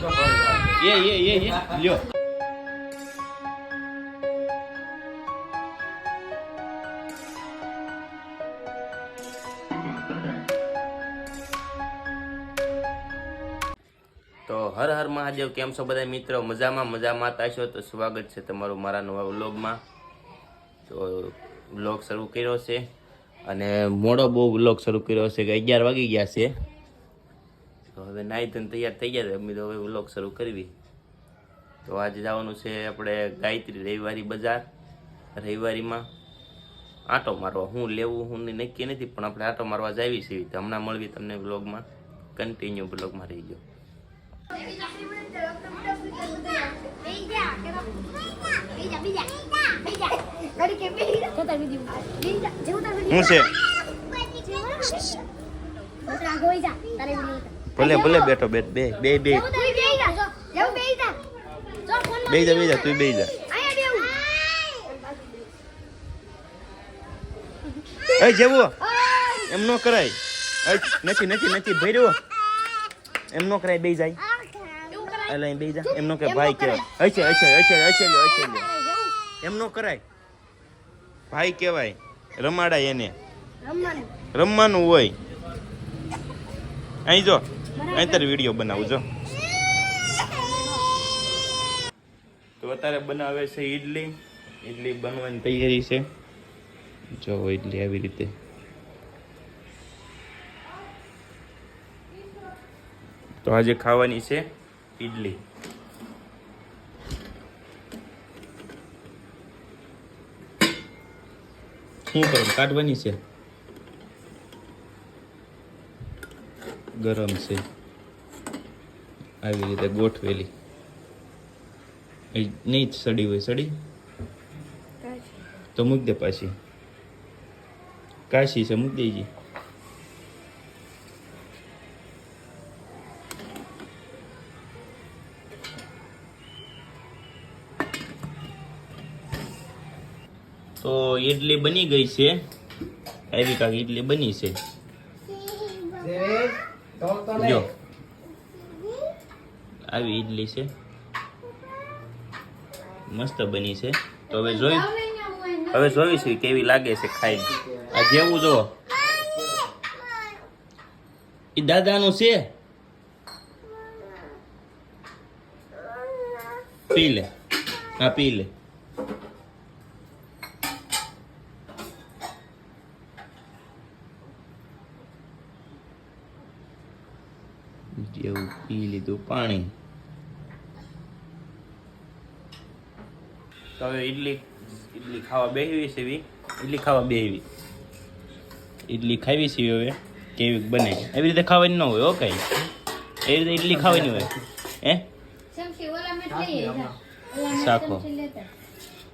તો હર હર મહાદેવ, કેમ છો બધા મિત્રો? મજામાં મજામાં. છો તો સ્વાગત છે તમારું મારા નવા વ્લોગમાં. તો વ્લોગ શરૂ કર્યો છે. અને મોડો બહુ વ્લોગ શરૂ કર્યો છે કે અગિયાર વાગી ગયા છે. તો હવે નાહી ધન તૈયાર થઈ ગયા અમે તો હવે વ્લોગ શરૂ કરવી. તો આજે જવાનું છે આપણે ગાયત્રી રવિવારી બજાર. રવિવારીમાં આંટો મારવા. હું લેવું, હું નક્કી નથી, પણ આપણે આંટો મારવા જાવી છે તો હમણાં મળવી તમને વ્લોગમાં કન્ટિન્યુ વ્લોગમાં રહી ગયો શું છે? ભલે ભલે બેઠો બેટ બે બે બે. બે જા. બે જા. તું બે જા. એ જેવું એમ નો કરાય. નથી નથી નથી ભર્યો એમ નો કરાય બે જાય. એટલે બે જા. એમ નો કે ભાઈ કહેવાય. અચ્છા અચ્છા લ્યો અચ્છા લ્યો એમ નો કરાય. ભાઈ કહેવાય. રમાડાય એને. રમવાનું હોય. અહીં જો. અહીં તારે વીડિયો બનાવું, જો. તો અત્યારે બનાવે છે ઈડલી. ઈડલી બનવાની તૈયારી છે. જો ઈડલી આવી રીતે. તો આજે ખાવાની છે ઈડલી. શું કરું કાઢવાની છે. ગરમ છે. આવી રીતે ગોઠવેલી. નહીં જ સડી હોય, સડી? તો મૂક દે પાછી. કાશી છે, મૂક દેજી. તો ઈડલી બની ગઈ છે. આવી કાંક ઈડલી બની છે. જો. આવી ઈડલી છે. મસ્ત બની છે. તો હવે જોઈ હવે જોઈશું કેવી લાગે છે ખાઈ આ જેવું જો. એ દાદાનું છે. પી લે. હા, પી લે જેવું પી લીધું પાણી. તો હવે ઈડલી ઈડલી ખાવા બેહવી છે ઇડલી ઈડલી ખાવા બેહવી. ઈડલી ખાવી છે હવે. કેવી બને. એવી રીતે ખાવાની ન હોય ઓકે એવી રીતે ઈડલી ખાવાની હોય. હે? શાકો.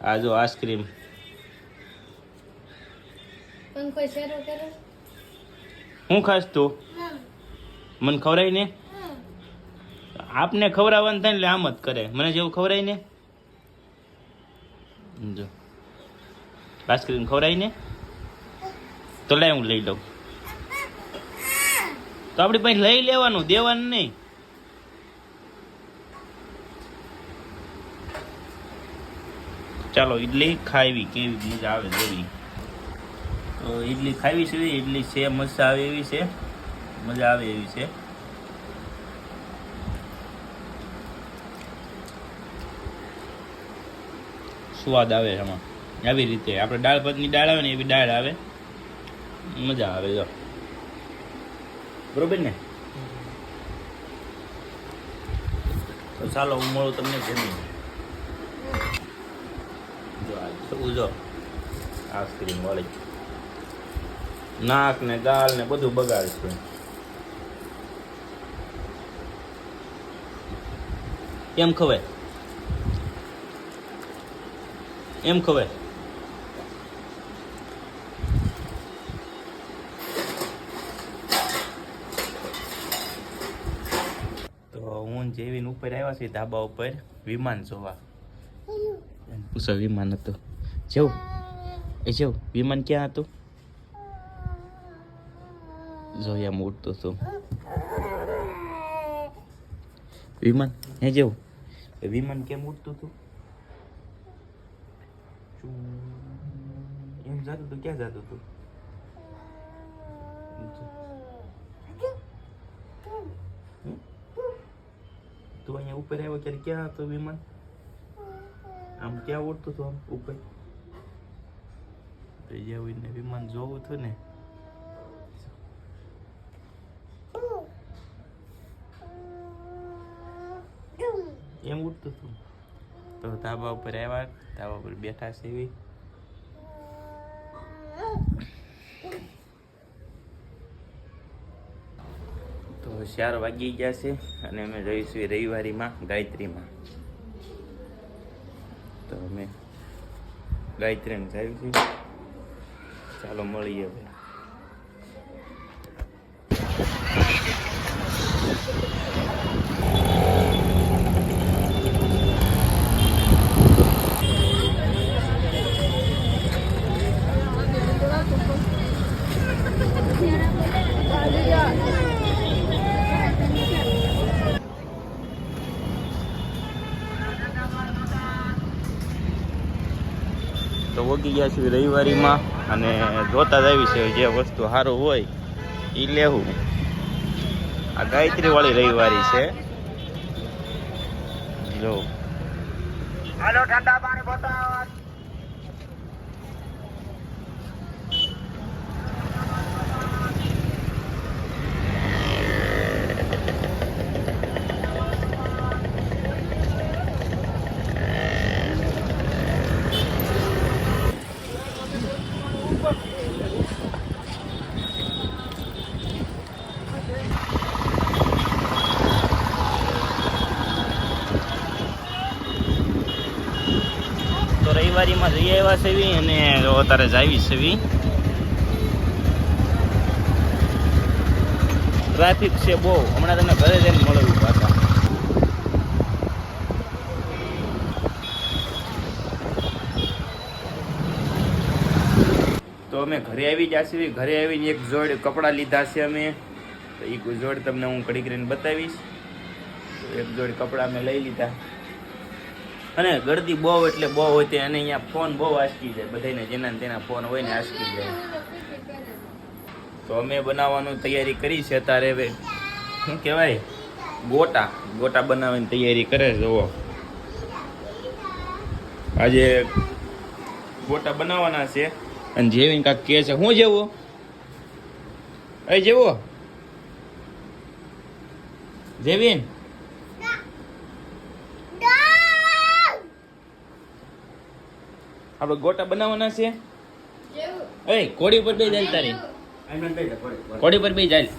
આ જો આઈસ્ક્રીમ. હું ખાસ તું? મને ખવડાય ને? આપને ખવડાવવાનું થાય એટલે આમ જ કરે. મને જેવું ખવડાય ને? જો. આઈસ્ક્રીમ ખવડાય ને? તો લાય હું લઈ લઉં. તો આપણી પાસે લઈ લેવાનું, દેવાનું નહીં. ચાલો, ઈડલી ખાવી કેવી મજા આવે જોવી. તો ઈડલી ખાવી છે, ઈડલી છે, મસ્ત આવે એવી છે. મજા આવે એવી છે. સ્વાદ આવે એમાં આવી રીતે. આપણે દાળ ભાતની દાળ આવે ને એવી દાળ આવે. મજા આવે, જો. બરોબર ને? તો ચાલો, હું મળું તમને જમી જો જો, આઈસ્ક્રીમ વાળી. નાક ને ગાલ ને બધું બગાડ કેમ ખવાય? એમ ખવાય તો હું જેવીને ઉપર આવ્યા છે ધાબા ઉપર, વિમાન જોવા. પૂછો, વિમાન હતું. જેવું? એ જેવું? વિમાન ક્યાં હતું? જોયા ઉડતું હતું. વિમાન? હે જેવું? વિમાન કેમ ઉડતું હતું? શું? એમ જતું હતું ક્યાં જતું હતું? તું અહીંયા ઉપર આવ્યો ત્યારે ક્યાં હતો વિમાન આમ ક્યાં ઉડતું હતું આમ ઉપર તો જેવું એને વિમાન જોવું હતું ને એમ ઉડતું હતું તો ધાબા ઉપર આવ્યા, ધાબા ઉપર બેઠા છે એવી તો ચાર વાગી ગયા છે અને અમે રહીશું રવિવારીમાં, ગાયત્રીમાં. તો અમે ગાયત્રીને છે ચાલો મળીએ હવે. તો ગયા છીએ રવિવારીમાં અને જોતા જ આવી છે જે વસ્તુ સારું હોય એ લેવું. આ ગાયત્રી વાળી રવિવારી છે. જો. ઠંડા પાણી બતાવો તો રવિવારીમાં જઈ આવ્યા છે અને અત્યારે જાવી છે ટ્રાફિક છે બહુ. હમણાં તમને ઘરે જઈને મળવું પાછા. તો અમે ઘરે આવી છીએ. ઘરે આવીને એક જોડ કપડાં લીધા છે અમે. તો એ જોડ તમને હું ઘડી કરીને બતાવીશ. એક જોડ કપડાં અમે લઈ લીધા. અને ગળદી બહુ એટલે બહુ હોય તે અને અહીંયા ફોન બહુ આસકી જાય. બધાને જેના તેના ફોન હોય ને આસકી જાય. તો અમે બનાવવાનું તૈયારી કરી છે અત્યારે હવે. શું કહેવાય? ગોટા. ગોટા બનાવવાની તૈયારી કરે છે, જુઓ. આજે ગોટા બનાવવાના છે. અને જેવીને કાંક કહે છે શું જેવો? એ જેવો? જેવીન? આપણે ગોટા બનાવવાના છે? એ કોડી ઉપર બે જાય તારી. કોડી પર બે જાય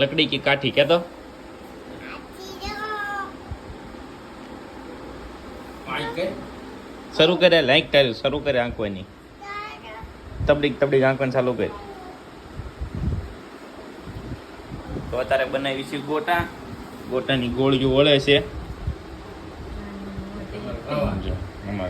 લકડી કી કાઠી કેતો? શરૂ કરે લાઈક તારી શરૂ કરે આંકવાની તબડીક તબડીક આંકવાનું ચાલુ કરે. તો અત્યારે બનાવી છે ગોટા. ગોટાની ગોળીઓ વળે છે જો, આમાં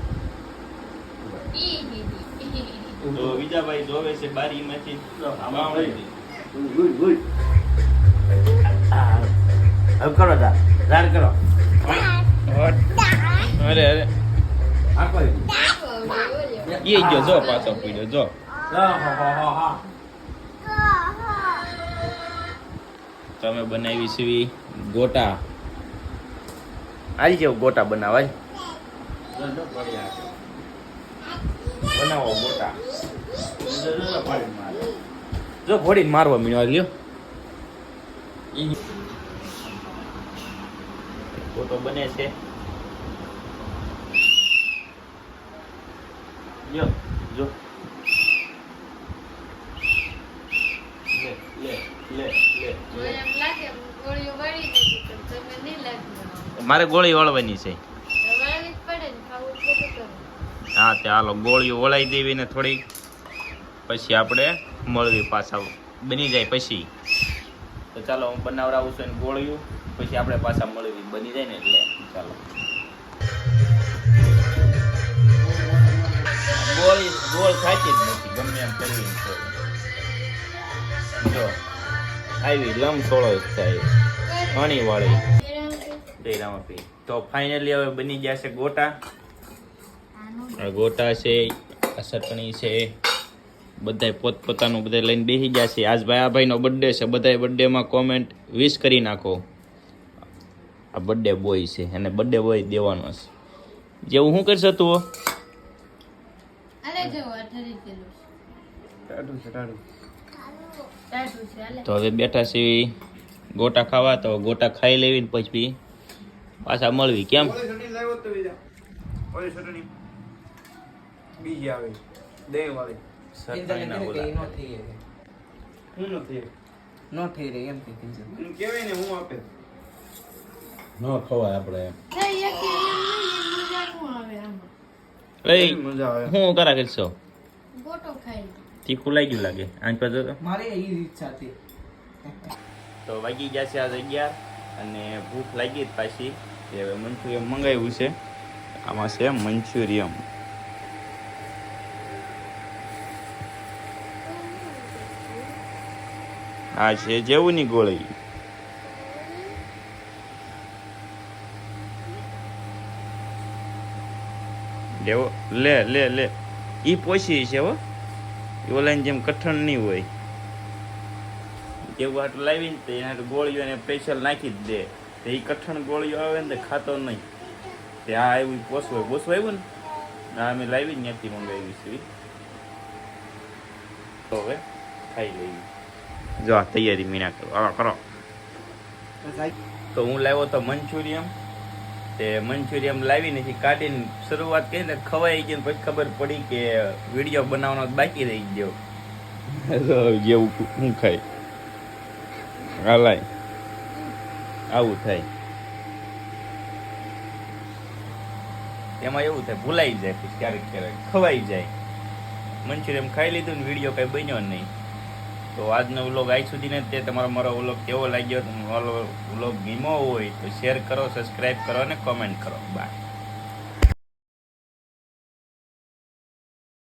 તો વિજાભાઈ જોવે છે બારીમાંથી બાવળી. હવે કરો તા રાડ કરો. અરે અરે. આખો એ. ગયો જો પાછો પીડ્યો જો. તમે બનાવી છે ગોટા. આવી જાવ ગોટા બનાવાય. બનાવો મોટા. જો ઘોડીને મારવા મીણવા લ્યો. ફોટો બને છે. જો જો. લે લે લે લે લે. મારે ગોળી વળવાની છે. હા તે હાલો ગોળીઓ ઓળાઈ દેવી ને થોડી પછી આપણે મળવી પાછા. બની જાય પછી. તો ચાલો હું બનાવડાવું છું ગોળીઓ. પછી આપણે પાછા મળવી. બની જાય ને એટલે. ચાલો. ગોળી ગોળ થાતી જ નથી ગમે એમ કરવી તો. જો આવી લમ જ થાય. ઘણી વાળી તો ફાઇનલી હવે બની ગયા છે ગોટા. ગોટા છે આ ચટણી છે બધાય પોતપોતાનું બધા લઈને બેસી ગયા છે. આજ ભાઈ આ ભાઈનો બર્થડે છે બધાય બર્થડેમાં કોમેન્ટ વિશ કરી નાખો. આ બર્થડે બોય છે અને બર્થડે બોય દેવાનો છે. જેવું શું કરશે તું? તો હવે બેઠા છે ગોટા ખાવા તો ગોટા ખાઈ લેવી ને પછી પાછા મળવી. કેમ? બીજા આવે. દહીં વાળી નો થઈ રહી એમ કે ને હું આપે. ન ખવાય આપણે એમ. હું કરા કરશો? તીખું લાગ્યું લાગે. પર તો મારે એ ઈચ્છા હતી. તો વાગી ગયા છે આજે અગિયાર અને ભૂખ લાગી જ પાછી. હવે મંચુરિયમ મંગાવ્યું છે. આમાં છે મંચુરિયમ આ છે જેવુંની ગોળી. જેવો લે લે લે. ઈ પોસી છે હો. એ ઓલાની જેમ કઠણ નહીં હોય. જેવું આટલું લાવીને તો એના ગોળીઓ એને સ્પેશિયલ નાખી જ દે. તો એ કઠણ ગોળીઓ આવે ને ખાતો નહીં. તે આ આવ્યું ઈ પોસવું પોસવું આવ્યું ને? આ અમે લાવી ત્યાંથી મંગાવી છે તો હવે ખાઈ લઈએ. જો આ તૈયારી મીના કરો. આવા કરો. તો હું લાવ્યો તો મંચુરિયમ. તે મંચુરિયમ લાવીને નથી કાઢીને શરૂઆત કરી ને ખવાઈ ગઈ પછી ખબર પડી કે વીડિયો બનાવવાનો બાકી રહી ગયો. જેવું હું ખાય હાલાય. આવું થાય. એમાં એવું થાય ભૂલાઈ જાય પછી ક્યારેક ક્યારેક ખવાઈ જાય. મંચુરિયમ ખાઈ લીધું ને વીડિયો કઈ બન્યો નહીં. તો આજનો વ્લોગ સુધી ને તે તમારો મારો વ્લોગ કેવો લાગ્યો? મારો વ્લોગ ગીમો હોય તો શેર કરો સબસ્ક્રાઈબ કરો અને કોમેન્ટ કરો. બાય